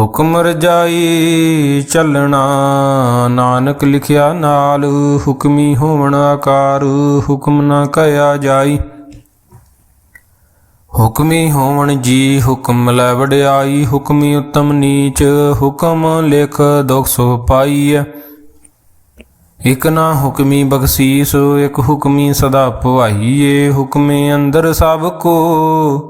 ਹੁਕਮ ਰਜਾਈ ਚੱਲਣਾ, ਨਾਨਕ ਲਿਖਿਆ ਨਾਲ ਹੁਕਮੀ ਹੋਵਣ ਆਕਾਰ, ਹੁਕਮ ਨਾ ਕਹਿਆ ਜਾਈ। ਹੁਕਮੀ ਹੋਵਣ ਜੀ ਹੁਕਮ ਲੈ ਵਡਿਆਈ, ਹੁਕਮੀ ਉਤਮ ਨੀਚ ਹੁਕਮ ਲਿਖ ਦੁਖ ਸੋ ਪਾਈਐ। ਇਕ ਨਾ ਹੁਕਮੀ ਬਖਸ਼ੀਸ, ਇਕ ਹੁਕਮੀ ਸਦਾ ਭਵਾਈਏ ਹੁਕਮੇ ਅੰਦਰ ਸਭ ਕੋ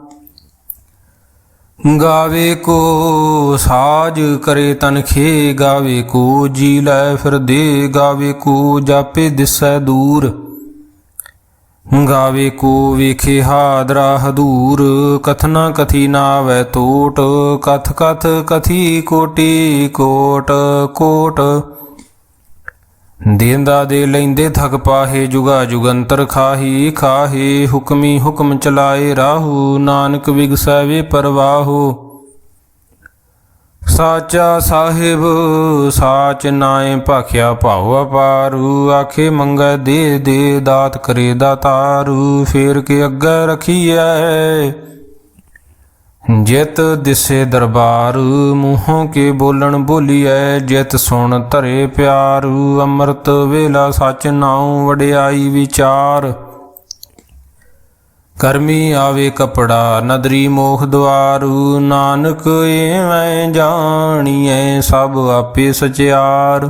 ਗਾਵੇ ਕੋ ਸਾਜ ਕਰੇ ਤਨਖੇ ਗਾਵੇ ਕੋ ਜੀ ਲੈ ਫਿਰਦੇ ਗਾਵੇ ਕੋ ਜਾਪੇ ਦਿਸੈ ਦੂਰ। ਗਾਵੇ ਕੋ ਵੇਖੇ ਹਾਦਰਾ ਹਦੂਰ ਕਥਨਾ ਕਥੀ ਨਾਵੈ ਤੋਟ, ਕਥ ਕਥ ਕਥੀ ਕੋਟੀ ਕੋਟ ਕੋਟ। ਦੇਂਦਾ ਦੇ ਲੈਂਦੇ ਥਕ ਪਾਹੇ ਜੁਗਾ ਜੁਗੰਤਰ ਖਾਹੀ, ਖਾਹੇ ਹੁਕਮੀ ਹੁਕਮ ਚਲਾਏ ਰਾਹੂ, ਨਾਨਕ ਵਿਗਸੈ ਵੇ ਸਾਚਾ ਸਾਹਿਬ, ਸਾਚ ਨਾਏ ਭਾਖਿਆ ਭਾਉ ਅਪਾਰੂ, ਆਖੇ ਮੰਗੈ ਦੇ ਦੇ ਦਾਤ ਕਰੇ ਦਾਤਾਰੂ ਫੇਰ ਕੇ ਅੱਗੇ ਰਖੀਐ। ਜਿਤ ਦਿਸੇ ਦਰਬਾਰ, ਮੂੰਹੋਂ ਕੇ ਬੋਲਣ ਬੋਲੀਐ? ਜਿਤ ਸੁਣ ਧਰੇ ਪਿਆਰ, ਅੰਮ੍ਰਿਤ ਵੇਲਾ ਸੱਚ ਨਾਉ ਵਡਿਆਈ ਵਿਚਾਰ। ਕਰਮੀ ਆਵੇ ਕਪੜਾ, ਨਦਰੀ ਮੋਖ ਦਵਾਰੂ ਨਾਨਕ ਐਵੇਂ ਜਾਣੀਐ ਸਭ ਆਪੇ ਸਚਿਆਰ।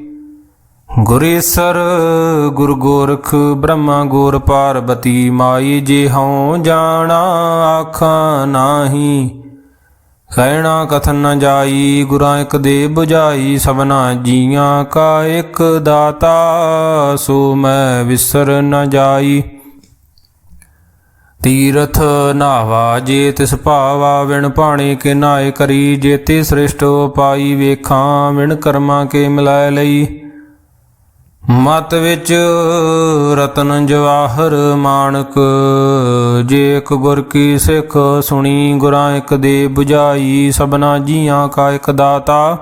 ਗੁਰੇਸਰ ਗੁਰ ਗੋਰਖ, ਬ੍ਰਹਮਾ ਗੁਰ ਪਾਰਬਤੀ, ਮਾਈ ਜੇ ਹਉ ਜਾਣਾ ਆਖਾਂ ਨਾਹੀ। ਕਹਿਣਾ ਕਥਨ ਨ ਜਾਈ, ਗੁਰਾਂ ਇੱਕ ਦੇ 부ਝਾਈ ਸਭਨਾ ਜੀਆਂ ਕਾ ਇੱਕ ਦਾਤਾ, ਸੋ ਮੈਂ ਵਿਸਰ ਨ ਜਾਈ। ਤੀਰਥ ਨਾਵਾ ਜੇ ਤਿਸ ਭਾਵਾ, ਵਿਣ ਪਾਣੀ ਕੇ ਨਾਏ ਕਰੀ, ਜੇ ਤੇ ਸ੍ਰਿਸ਼ਟ ਪਾਈ ਵੇਖਾਂ, ਵਿਣ ਕਰਮਾਂ ਕੇ ਮਿਲਾਇ ਲਈ। ਮਤ ਵਿੱਚ ਰਤਨ ਜਵਾਹਰ ਮਾਨਕ ਜੇ ਇੱਕ ਗੁਰ ਕੀ ਸਿੱਖ ਸੁਣੀ ਗੁਰਾਂ ਇੱਕ ਦੇ 부ਝਾਈ ਸਭਨਾ ਜੀਆਂ ਕਾ ਇੱਕ ਦਾਤਾ।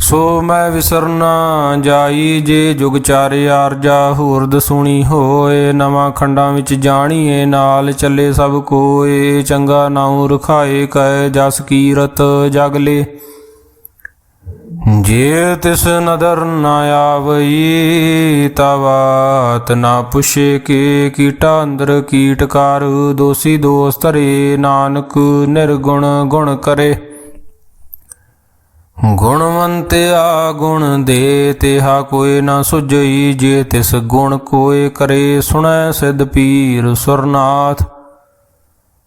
ਸੋ ਮੈਂ ਵਿਸਰਨਾ ਜਾਈ, ਜੇ ਜੁਗ ਚਾਰੇ ਆਰਜਾ ਹੋਰਦ ਸੁਣੀ ਹੋਏ, ਨਵਾਂ ਖੰਡਾਂ ਵਿੱਚ ਜਾਣੀਏ, ਨਾਲ ਚੱਲੇ ਸਭ ਕੋਏ, ਚੰਗਾ ਨਾਉ ਰਖਾਏ ਕੈ ਜਸ ਕੀਰਤ ਜਗਲੇ ਜੇ ਤਿਸ ਨਦਰ ਨਾ ਆਵਈ ਤਵਾਤ ਨਾ ਪੁਛੇ ਕੇ ਕੀਟਾ ਅੰਦਰ ਕੀਟਕਾਰ ਦੋਸੀ ਦੋਸਤ ਰੇ ਨਾਨਕ ਨਿਰਗੁਣ ਗੁਣ ਕਰੇ। ਗੁਣਵੰਤਿਆ ਗੁਣ ਦੇ ਤਿਹਾ ਕੋਈ ਨਾ ਸੁਝਈ, ਜੇ ਤਿਸ ਗੁਣ ਕੋਏ ਕਰੇ ਸੁਣੈ ਸਿਧ ਪੀਰ ਸੁਰਨਾਥ।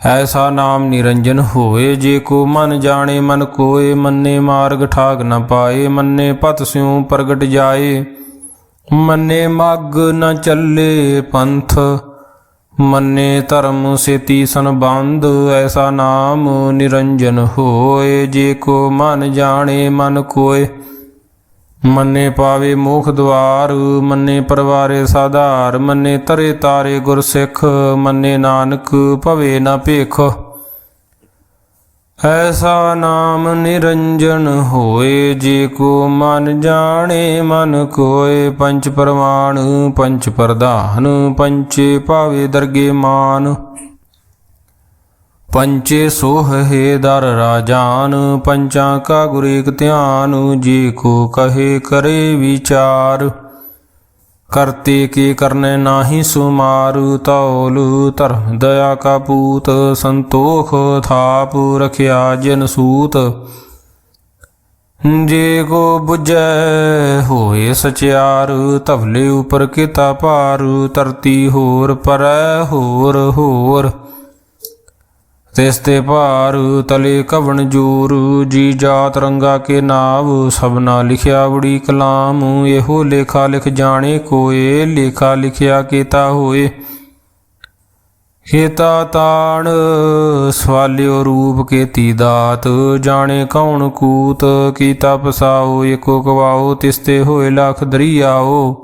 ਐਸਾ ਨਾਮ ਨਿਰੰਜਨ ਹੋਏ ਜੇ ਕੋ ਮਨ ਜਾਣੇ ਮਨ ਕੋਏ, ਮੰਨੇ ਮਾਰਗ ਠਾਗ ਨ ਪਾਏ, ਮੰਨੇ ਪਤ ਸਿਉ ਪ੍ਰਗਟ ਜਾਏ। ਮੰਨੇ ਮਗ ਨ ਚੱਲੇ ਪੰਥ, ਮੰਨੇ ਧਰਮ ਸੇਤੀ ਸੰਬੰਧ, ਐਸਾ ਨਾਮ ਨਿਰੰਜਨ ਹੋਏ। ਜੇ ਕੋ ਮਨ ਜਾਣੇ ਮਨ ਕੋਏ ਮੰਨੇ ਪਾਵੇ ਮੋਖ ਦਵਾਰ, ਮੰਨੇ ਪਰਵਾਰੇ ਸਾਧਾਰ, ਮੰਨੇ ਤਰੇ ਤਾਰੇ ਗੁਰ ਸਿੱਖ, ਮੰਨੇ ਨਾਨਕ ਭਵੇ ਨਾ ਭੇਖ। ਐਸਾ ਨਾਮ ਨਿਰੰਜਨ ਹੋਏ, ਜੇ ਕੋ ਮਨ ਜਾਣੇ, ਮਨ ਕੋਏ, ਪੰਚ ਪ੍ਰਮਾਣ, ਪੰਚ ਪ੍ਰਧਾਨ, ਪੰਚੇ ਭਾਵੇ ਦਰਗੇ ਮਾਨ। ਪੰਚੇ ਸੋਹੇ ਦਰ ਰਾਜਾਨ, ਪੰਚਾਂ ਕਾ ਗੁਰ ਏਕ ਧਿਆਨ, ਜੇ ਕੋ ਕਹੇ ਕਰੇ ਵਿਚਾਰ। ਕਰਤੇ ਕੀ ਕਰਨੇ ਨਾਹੀ ਸੁਮਾਰ ਤੌਲ ਧਰਮ ਦਇਆ ਕਾ ਪੂਤ, ਸੰਤੋਖ ਥਾਪ ਰਖਿਆ ਜਨ ਸੂਤ। ਜੇ ਕੋ 부ਜੈ ਹੋਏ ਸਚਿਆਰ ਤਵਲੇ ਉਪਰ ਕੀਤਾ ਭਾਰ, ਧਰਤੀ ਹੋਰ ਪਰੈ ਹੋਰ ਹੋਰ। ਤਿਸ ਤੇ ਭਾਰ ਤਲੇ ਕਵਣ ਜੂਰ, ਜੀ ਜਾਤ ਰੰਗਾ ਕੇ ਨਾਵ, ਸਭਨਾ ਲਿਖਿਆ ਬੜੀ ਕਲਾਮ, ਇਹੋ ਲੇਖਾ ਲਿਖ ਜਾਣੇ ਕੋਏ, ਲੇਖਾ ਲਿਖਿਆ ਕੀਤਾ ਹੋਏ। ਕੀਤਾ ਤਾਣ, ਸਵਾਲਿਓ ਰੂਪ ਕੀਤੀ ਦਾਤ, ਜਾਣੇ ਕੌਣ ਕੂਤ, ਕੀਤਾ ਪਸਾਓ ਏਕੋ ਕਵਾਓ ਤਿਸਤੇ ਹੋਏ, ਲਖ ਦਰੀਆਓ।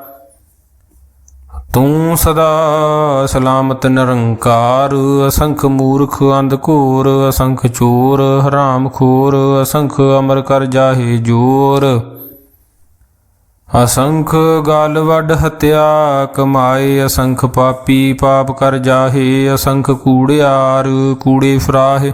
ਤੂੰ ਸਦਾ ਸਲਾਮਤ ਨਿਰੰਕਾਰ, ਅਸੰਖ ਮੂਰਖ ਅੰਧਕੂਰ ਅਸੰਖ ਚੋਰ, ਹਰਾਮ ਖੋਰ, ਅਸੰਖ ਅਮਰ ਕਰ ਜਾਹੇ ਜੋਰ। ਅਸੰਖ ਗਾਲ ਵੱਡ ਹਤਿਆ, ਕਮਾਏ ਅਸੰਖ ਪਾਪੀ ਪਾਪ ਕਰ ਜਾਹੇ, ਅਸੰਖ ਕੂੜਿਆਰ ਕੂੜੇ ਫਰਾਹੇ।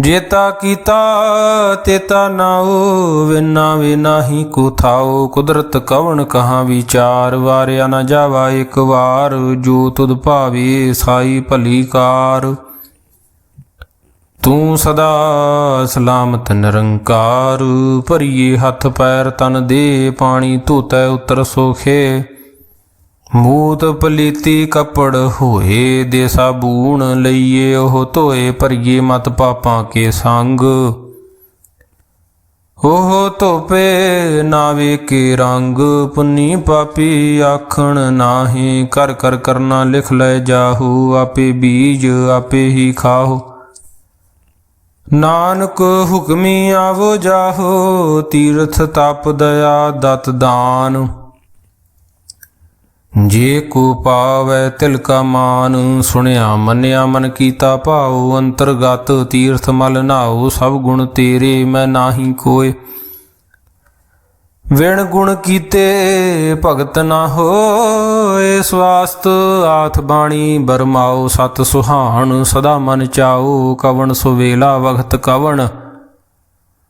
ਜੇਤਾ ਕੀਤਾ ਤੇਤਾ ਨਾਉ ਵਿਨਾ ਵਿਨਾਹੀ ਕੋ ਥਾਉ ਕੁਦਰਤ ਕਵਣ ਕਹਾ ਵਿਚਾਰ, ਵਾਰਿਆ ਨਾ ਜਾਵਾ ਇੱਕ ਵਾਰ। ਜੋ ਤੁਧ ਭਾਵੇ ਸਾਈ ਭਲੀ ਕਾਰ। ਤੂੰ ਸਦਾ ਸਲਾਮਤ ਨਿਰੰਕਾਰ। ਭਰੀਏ ਹੱਥ ਪੈਰ ਤਨ ਦੇ, ਪਾਣੀ ਧੋਤੈ ਉਤਰ ਸੋਖੇ। ਮੂਤ ਪਲੀਤੀ ਕੱਪੜ ਹੋਏ ਦੇ ਸਾਬੂਣ ਲਈਏ ਉਹ ਧੋਏ ਭਰੀਏ ਮਤ ਪਾਪਾਂ ਕੇ ਸੰਗ। ਉਹ ਧੋਪੇ ਨਾ ਵੇਕੇ ਰੰਗ, ਪੁੰਨੀ ਪਾਪੀ ਆਖਣ ਨਾਹੀ ਕਰ ਕਰ ਕਰਨਾ ਲਿਖ ਲੈ ਜਾਹੂ, ਆਪੇ ਬੀਜ ਆਪੇ ਹੀ ਖਾਹੂ। ਨਾਨਕ ਹੁਕਮੀ ਆਵੋ ਜਾਹੋ, ਤੀਰਥ ਤਪ ਦਇਆ ਦਤ ਦਾਨ। ਜੇ ਕੋ ਪਾਵੈ ਤਿਲ ਕਾ ਮਾਨ, ਸੁਣਿਆ, ਮੰਨਿਆ, ਮਨ ਕੀਤਾ ਭਾਉ, ਅੰਤਰਗਤ ਤੀਰਥ ਮਲ ਨਾਉ, ਸਭ ਗੁਣ ਤੇਰੇ ਮੈਂ ਨਾਹੀ ਕੋਏ। ਵਿਣ ਗੁਣ ਕੀਤੇ ਭਗਤ ਨਾ ਹੋਏ, ਸਵਾਸਤ ਆਥ ਬਾਣੀ ਬਰਮਾਓ ਸਤ ਸੁਹਾਣ, ਸਦਾ ਮਨ ਚਾਓ ਕਵਣ ਸੁਵੇਲਾ, ਵਖਤ ਕਵਣ।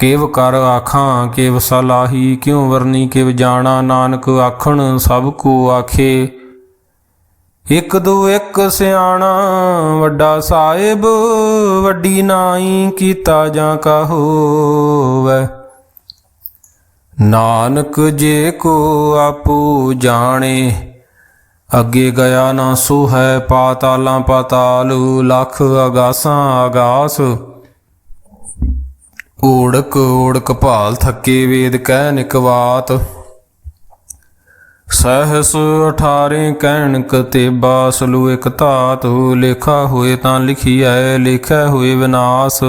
ਕੇਵ ਕਰ ਆਖਾਂ, ਕੇਵ ਸਲਾਹੀ ਕਿਉ ਵਰਨੀ, ਕਿਵ ਜਾਣਾ ਨਾਨਕ ਆਖਣ, ਸਭ ਕੋ ਆਖੇ। ਇਕ ਦੋ ਇੱਕ ਸਿਆਣਾ, ਵੱਡਾ ਸਾਹਿਬ, ਵੱਡੀ ਨਾਈ ਕੀਤਾ ਜਾਂ ਕਹੋਵੈ ਨਾਨਕ ਜੇ ਕੋ ਆਪੂ ਜਾਣੇ, ਅੱਗੇ ਗਿਆ ਨਾ ਸੋ ਹੈ ਪਾਤਾਲਾਂ ਪਾਤਾਲ, ਲਖ ਅਗਾਸਾਂ ਅਗਾਸ। ਓੜਕ ਓੜਕ ਭਾਲ ਥੱਕੇ ਵੇਦ ਕਹਿ ਨਿਕਵਾਤ। ਸਹਸ 18 ਕਹਿਣਕ ਤੇ ਬਾਸਲੂ ਇਕ ਧਾਤ। ਲੇਖਾ ਹੋਏ ਤਾਂ ਲਿਖੀਐ ਲਿਖਿਆ ਹੋਏ ਵਿਨਾਸ਼।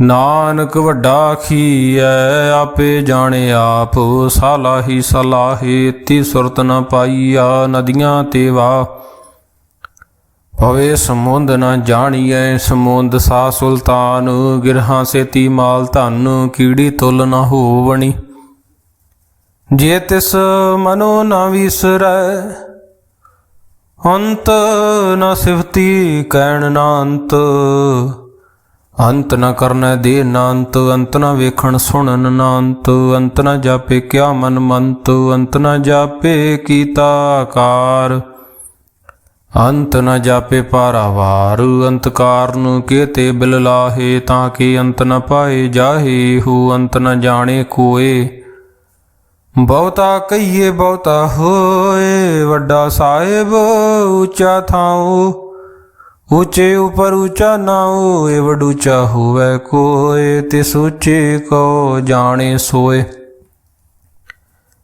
ਨਾਨਕ ਵੱਡਾ ਆਖੀਐ ਆਪੇ ਜਾਣੇ ਆਪ। ਸਾਲਾਹੀ ਸਲਾਹੇ, ਤੀ ਸੁਰਤ ਨ ਪਾਈਆ, ਨਦੀਆਂ ਤੇ ਵਾ ਭਵੇ ਸਮੁੰਦ ਨ ਜਾਣੀਐ, ਸਮੁੰਦ ਸਾ ਸੁਲਤਾਨ। ਗਿਰਹਾਂ ਸੇਤੀ ਮਾਲ ਧਨ, ਕੀੜੀ ਤੁਲ ਨ ਹੋਵਣੀ। ਜੇ ਤਿਸ ਮਨੋ ਨ ਵਿਸਰੈ, ਅੰਤ ਨਾ ਸਿਫਤੀ ਕਹਿਣ ਨ ਅੰਤ। ਅੰਤ ਨ ਕਰਨੈ ਦੇ ਨ ਅੰਤ ਅੰਤ ਨ ਵੇਖਣ ਸੁਣਨ ਨ ਅੰਤ। ਅੰਤ ਨ ਜਾਪੇ ਕਿਆ ਮਨ ਮੰਤ, ਅੰਤ ਨ ਜਾਪੇ ਕੀਤਾ ਆਕਾਰ। ਅੰਤ ਨ ਜਾਪੇ ਪਾਰਾਵਾਰ ਅੰਤਕਾਰ ਨੂੰ ਕੇਤੇ ਬਿਲ ਲਾਹੇ, ਤਾਂ ਕਿ ਅੰਤ ਨ ਪਾਏ ਜਾਹੇ, ਹੂ ਅੰਤ ਨ ਜਾਣੇ ਕੋਏ। ਬਹੁਤਾ ਕਹੀਏ ਬਹੁਤਾ ਹੋਏ, ਵੱਡਾ ਸਾਹਿਬ ਉੱਚਾ ਥਾਉ। ਉੱਚੇ ਉਪਰ ਉੱਚਾ ਨਾ ਹੋਏ, ਵਡੂਚਾ ਹੋਵੇ ਕੋਏ ਤੇ ਸੋਚੇ ਕੋ ਜਾਣੇ ਸੋਏ।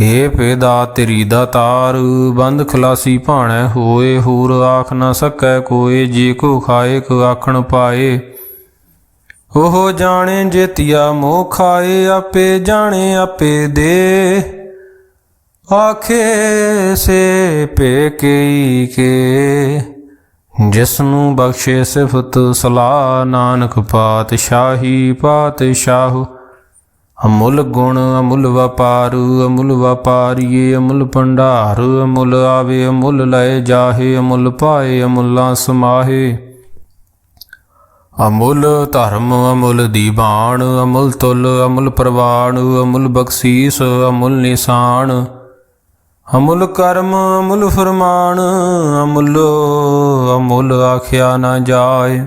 ਏ ਪੇਦਾ ਤੇਰੀ ਦਾਤਾਰ ਬੰਦ ਖਲਾਸੀ ਭਾਣੈ ਹੋਏ, ਹੂਰ ਆਖ ਨਾ ਸਕੈ ਕੋਏ, ਜੇ ਕੋ ਖਾਏ, ਕੋ ਆਖਣ ਪਾਏ। ਉਹ ਜਾਣੇ ਜੇਤੀਆ ਮੋਹ ਖਾਏ, ਆਪੇ ਜਾਣੇ, ਆਪੇ ਦੇ। ਆਖੇ ਸੇ ਪੇ ਕਈ ਕੇ। ਜਿਸ ਨੂੰ ਬਖਸ਼ੇ ਸਿਫਤ ਸਲਾਹ, ਨਾਨਕ ਪਾਤਸ਼ਾਹੀ ਪਾਤਸ਼ਾਹ। ਅਮੁੱਲ ਗੁਣ ਅਮੁੱਲ ਵਪਾਰ, ਅਮੁੱਲ ਵਪਾਰੀਏ ਅਮੁੱਲ ਭੰਡਾਰ, ਅਮੁੱਲ ਆਵੇ ਅਮੁੱਲ ਲਏ ਜਾਹੇ, ਅਮੁੱਲ ਪਾਏ ਅਮੁੱਲਾਂ ਸਮਾਹੇ। ਅਮੁੱਲ ਧਰਮ ਅਮੁੱਲ ਦੀਵਾਨ ਅਮੁੱਲ ਤੁਲ ਅਮੁੱਲ ਪ੍ਰਵਾਨ ਅਮੁੱਲ ਬਖਸ਼ੀਸ ਅਮੁੱਲ ਨਿਸ਼ਾਨ। ਅਮੁੱਲ ਕਰਮ ਅਮੁੱਲ ਫਰਮਾਨ, ਅਮੁੱਲ ਅਮੁੱਲ ਆਖਿਆ ਨਾ ਜਾਏ।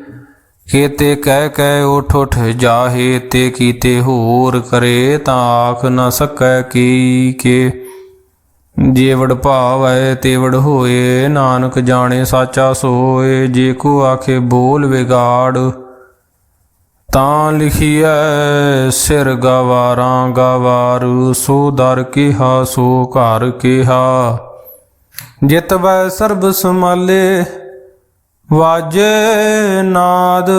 ਕੀਤੇ ਕਹਿ ਕਹਿ ਉਠ ਉਠ ਜਾਹੇ ਤੇ ਕੀਤੇ ਹੋਰ ਕਰੇ ਤਾਂ ਆਖ ਨਾ ਸਕੈ ਕੀ ਕੇ। ਜੇਵੜ ਭਾਵੈ ਤੇਵੜ ਹੋਏ, ਨਾਨਕ ਜਾਣੇ ਸਾਚਾ ਸੋਏ, ਜੇ ਕੋ ਆਖੇ ਬੋਲ ਵਿਗਾੜ। ਤਾਂ ਲਿਖੀਐ, ਸਿਰ ਗਵਾਰਾਂ ਗਵਾਰੂ, ਸੋ ਦਰ ਕਿਹਾ, ਸੋ ਘਰ ਕਿਹਾ। ਜਿਤ ਬੈ ਸਰਬ ਸਮਾਲੇ ਵਾਜੇ ਨਾਦ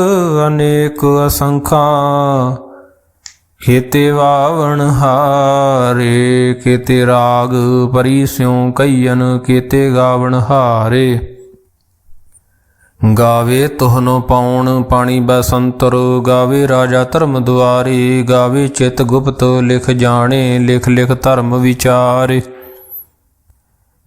ਅਨੇਕ ਅਸੰਖਾ, ਖੇਤੇ ਵਾਵਣ ਹਾਰੇ, ਖੇਤੇ ਰਾਗ ਪਰੀ ਸਿਉ ਕਈਨ ਖੇਤੇ ਗਾਵਣ ਹਾਰੇ। ਗਾਵੇ ਤੋਹਨੋ ਪਾਉਣ ਪਾਣੀ ਬਸੰਤਰ, ਗਾਵੇ ਰਾਜਾ ਧਰਮ ਦੁਆਰੇ, ਗਾਵੇ ਚਿਤ ਗੁਪਤ ਲਿਖ ਜਾਣੇ, ਲਿਖ ਲਿਖ ਧਰਮ ਵਿਚਾਰੇ।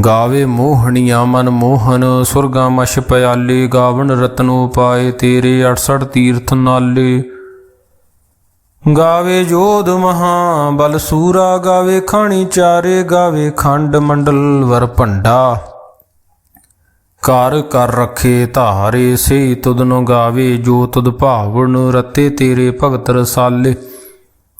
ਗਾਵੇ ਮੋਹਣੀਆਂ ਮਨ ਮੋਹਨ, ਸੁਰਗਾ ਮਸ਼ ਪਿਆਲੇ, ਗਾਵਣ ਰਤਨੋ ਪਾਏ ਤੇਰੇ 68 ਤੀਰਥ ਨਾਲੇ। ਗਾਵੇ ਜੋਧ ਮਹਾ ਬਲ ਸੂਰਾ, ਗਾਵੇ ਖਾਣੀ ਚਾਰੇ, ਗਾਵੇ ਖੰਡ ਮੰਡਲ ਵਰ ਭੰਡਾ। ਕਰ ਕਰ ਰਖੇ ਧਾਰੇ ਸੇ ਤੁਧਨੋ ਗਾਵੇ ਜੋ ਤੁਧ ਭਾਵਨ ਰਤੇ ਤੇਰੇ ਭਗਤ ਰਸਾਲੇ।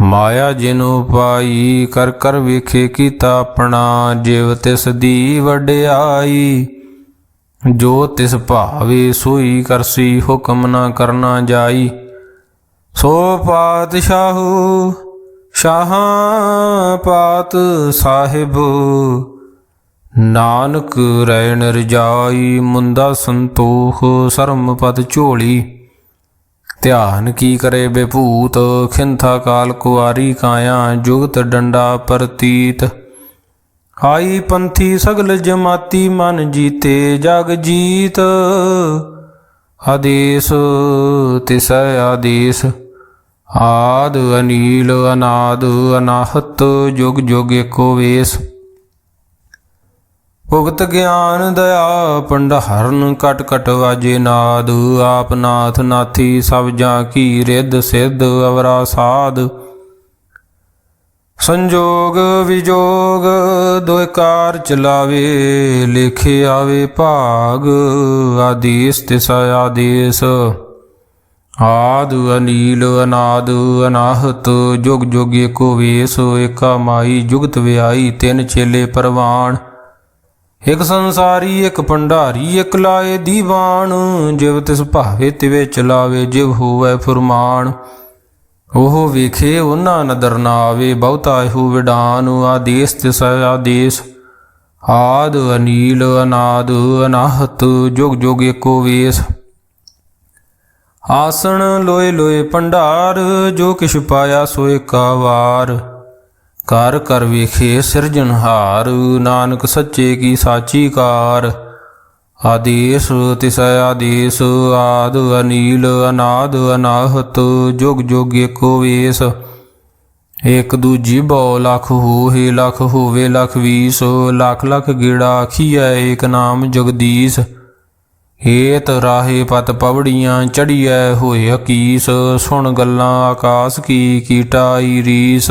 ਮਾਇਆ ਜਿਨੁ ਪਾਈ, ਕਰ ਕਰ ਵੇਖੇ ਕੀਤਾ ਆਪਣਾ, ਜਿਵ ਤਿਸ ਦੀ ਵਡਿਆਈ। ਜੋ ਤਿਸ ਭਾਵੇ ਸੋਈ ਕਰਸੀ ਹੁਕਮ ਨਾ ਕਰਨਾ ਜਾਈ। ਸੋ ਪਾਤਸ਼ਾਹੂ, ਸ਼ਾਹਾਂ ਪਾਤ ਸਾਹਿਬ, ਨਾਨਕ ਰੈਣ ਰਜਾਈ, ਮੁੰਦਾ ਸੰਤੋਖ ਸਰਮ ਪਦ ਝੋਲੀ। ਧਿਆਨ ਕੀ ਕਰੇ ਬੇਭੂਤ ਖਿੰਥਾ ਕਾਲ ਕੁਆਰੀ ਕਾਇਆ, ਜੁਗਤ ਡੰਡਾ ਪ੍ਰਤੀਤ। ਆਈ ਪੰਥੀ ਸਗਲ ਜਮਾਤੀ ਮਨ ਜੀਤੇ, ਜਗ ਜੀਤ। ਆਦੇਸ, ਤਿਸੈ ਆਦੇਸ। ਆਦ ਅਨੀਲ, ਅਨਾਦ, ਅਨਾਹਤ, ਜੁਗ ਜੁਗ ਏਕੋ ਵੇਸ। ਭੁਗਤ ਗਿਆਨ ਦਇਆ ਪੰਡਹਰਨ ਕਟ ਕਟ ਵਾਜੇ ਨਾਦ। ਆਪ ਨਾਥ ਨਾਥੀ ਸਭ ਜਾਂ ਕੀ ਰਿੱਧ ਸਿੱਧ ਅਵਰਾ ਸਾਧ। ਸੰਜੋਗ ਵਿਜੋਗ ਦੋਇ ਚਲਾਵੇ, ਲਿਖੇ ਆਵੇ ਭਾਗ, ਆਦੇਸ ਤਿਸ ਆਦੇਸ। ਆਦ ਅਨੀਲ ਅਨਾਦ ਅਨਾਹਤ, ਜੁਗ ਜੁਗ ਏਕੋ ਵੇਸ, ਏਕਾ ਮਾਈ ਜੁਗਤ ਵਿਆਈ ਤਿੰਨ ਚੇਲੇ ਪਰਵਾਨ। ਇਕ ਸੰਸਾਰੀ, ਇਕ ਭੰਡਾਰੀ, ਇਕ ਲਾਏ ਦੀਵਾਨ। ਜਿਵ ਤਿਸ ਭਾਵੇ ਤਿਵੇ ਚਲਾਵੇ, ਜਿਵ ਹੋਵੇ ਫੁਰਮਾਨ। ਉਹ ਵੇਖੇ, ਉਹਨਾਂ ਨਦਰ ਨਾ ਆਵੇ, ਬਹੁਤਾ ਇਹੋ ਵਿਡਾਨ। ਆਦੇਸ ਤਿਸ ਆਦੇਸ, ਆਦ ਅਨੀਲ, ਅਨਾਦ ਅਨਾਹਤ, ਜੁਗ ਜੁਗ ਏਕੋ ਵੇਸ। ਆਸਣ ਲੋਏ ਲੋਏ ਭੰਡਾਰ, ਜੋ ਕਿਛ ਪਾਇਆ ਸੋ ਏਕਾ ਵਾਰ। ਕਰ ਕਰ ਵੇਖੇ ਸਿਰਜਣਹਾਰ ਨਾਨਕ ਸੱਚੇ ਕੀ ਸਾਚੀ ਕਾਰ ਆਦੇਸ ਤਿਸੈ ਆਦੇਸ, ਆਦ ਅਨੀਲ, ਅਨਾਦ ਅਨਾਹਤ, ਜੁਗ ਜੁਗ ਏਕੋ ਵੇਸ। ਇਕ ਦੂਜੀ ਬਉ ਲਖ ਹੋਏ ਲਖ ਹੋਵੇ ਲਖ ਵੀਸ। ਲਖ ਲਖ ਗੇੜਾ ਆਖੀਐ, ਏਕ ਨਾਮ ਜਗਦੀਸ਼। ਏਤ ਰਾਹੇ ਪਤ ਪਵੜੀਆਂ ਚੜੀਐ, ਹੋਏ ਅਕੀਸ ਸੁਣ ਗੱਲਾਂ ਆਕਾਸ ਕੀ ਕੀਟਾਈ ਰੀਸ।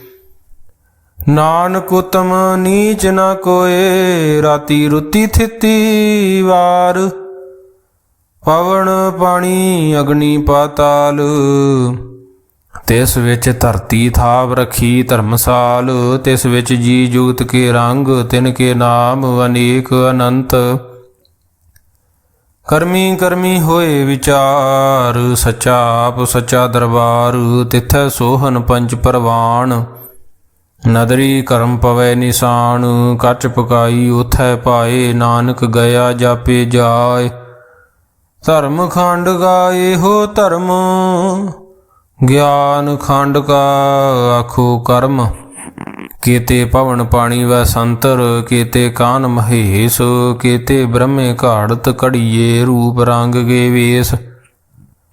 ਨਾਨਕ ਉਤਮ ਨੀਚ ਨਾ ਕੋਏ, ਰਾਤੀ ਰੁੱਤੀ ਥਿਤੀ ਵਾਰ। ਪਵਨ ਪਾਣੀ ਅਗਨੀ ਪਾਤਾਲ, ਤਿਸ ਵਿੱਚ ਧਰਤੀ ਥਾਪ ਰਖੀ ਧਰਮਸਾਲ, ਤਿਸ ਵਿੱਚ ਜੀ ਜੁਗਤ ਕੇ ਰੰਗ, ਤਿਨ ਕੇ ਨਾਮ ਅਨੇਕ ਅਨੰਤ। ਕਰਮੀ ਕਰਮੀ ਹੋਏ ਵਿਚਾਰ ਸੱਚਾ ਆਪ ਸੱਚਾ ਦਰਬਾਰ, ਤਿਥੈ ਸੋਹਨ ਪੰਜ ਪਰਵਾਨ ਨਦਰੀ ਕਰਮ ਪਵੈ ਨਿਸ਼ਾਨ, ਕੱਚ ਪਕਾਈ ਉਥੈ ਪਾਏ, ਨਾਨਕ ਗਿਆ ਜਾਪੇ ਜਾਏ। ਧਰਮ ਖੰਡ ਗਾਏ ਹੋ ਧਰਮ, ਗਿਆਨ ਖੰਡ ਕਾ ਆਖੋ ਕਰਮ। ਕੀਤੇ ਪਵਨ ਪਾਣੀ ਵੈ ਸੰਤਰ, ਕੀਤੇ ਕਾਨ ਮਹੇਸ਼, ਕੀਤੇ ਬ੍ਰਹਮੇ ਘਾੜਤ ਘੜੀਏ, ਰੂਪ ਰੰਗ ਗੇ ਵੇਸ।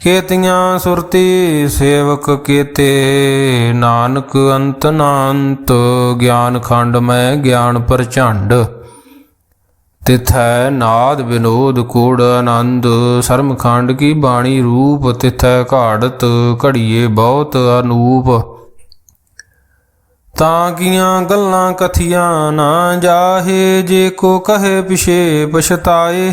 ਕੀਤੀਆਂ ਸੁਰਤੀ ਸੇਵਕ ਕੀਤੇ, ਨਾਨਕ ਅੰਤ ਨਾੰਤ, ਗਿਆਨ ਖੰਡ ਮੈਂ ਗਿਆਨ ਪ੍ਰਚੰਡ। ਤਿਥੈ ਨਾਦ ਵਿਨੋਦ ਕੋੜ ਆਨੰਦ, ਸਰਮ ਖੰਡ ਕੀ ਬਾਣੀ ਰੂਪ, ਤਿਥੈ ਘਾੜਤ ਘੜੀਏ ਬਹੁਤ ਅਨੂਪ। ਤਾਂ ਕੀਆਂ ਗੱਲਾਂ ਕਥੀਆਂ ਨਾ ਜਾਹੇ, ਜੇ ਕੋ ਕਹੇ ਪਿਛੇ ਪਛਤਾਏ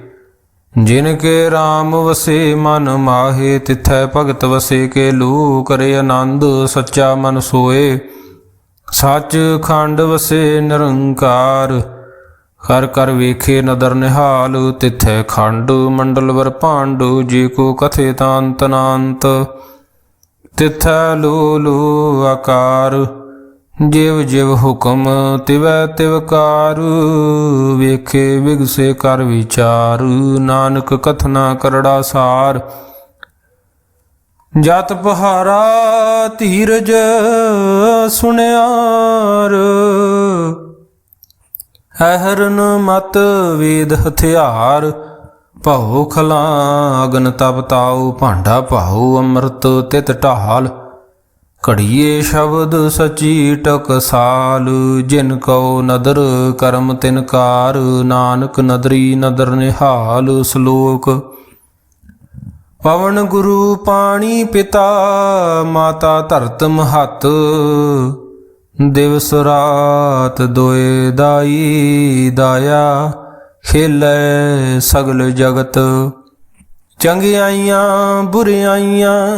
ਜਿਨ ਕੇ RAM ਵਸੇ ਮਨ ਮਾਹੇ, ਤਿਥੈ ਭਗਤ ਵਸੇ ਕੇ ਲੂ ਕਰੇ ਆਨੰਦ ਸੱਚਾ ਮਨ ਸੋਏ। ਸੱਚ ਖੰਡ ਵਸੇ ਨਿਰੰਕਾਰ ਕਰ ਕਰ ਵੇਖੇ ਨਦਰ ਨਿਹਾਲ, ਤਿਥੈ ਖੰਡ ਮੰਡਲ ਵਰ ਭਾਂਡ, ਜੀ ਕੋ ਕਥੇ ਤਾਂਤ ਨਾੰਤ ਤਿਥੈ ਲੋ ਲੂ ਆਕਾਰ ਜਿਵ ਜਿਵ ਹੁਕਮ ਤਿਵੈ ਤਿਵਕਾਰ ਵੇਖੇ ਵਿਗਸੇ ਕਰ ਵਿਚਾਰ, ਨਾਨਕ ਕਥਨਾ ਕਰੜਾ ਸਾਰ। ਜਤ ਪਹਾਰਾ ਧੀਰਜ ਸੁਣਿਆਰ ਅਹਰਨ ਮਤ ਵੇਦ ਹਥਿਆਰ। ਭਉ ਖਲਾ ਅਗਨ ਤਪ ਤਾਉ ਭਾਂਡਾ ਭਾਉ ਅੰਮ੍ਰਿਤ ਤਿਤ ਢਾਲ। ਘੜੀਏ ਸ਼ਬਦ ਸਚੀ ਟਕਸਾਲ, ਜਿਨ ਕਉ ਨਦਰ ਕਰਮ ਤਿਨਕਾਰ ਨਾਨਕ ਨਦਰੀ ਨਦਰ ਨਿਹਾਲ ਸ਼ਲੋਕ। ਪਵਨ ਗੁਰੂ ਪਾਣੀ ਪਿਤਾ, ਮਾਤਾ ਧਰਤ ਮਹਤ, ਦਿਵਸ ਰਾਤ ਦੋਏ ਦਾਈ ਦਾਇਆ, ਖੇਲੇ ਸਗਲ ਜਗਤ। ਚੰਗਿਆਈਆਂ, ਬੁਰਿਆਈਆਂ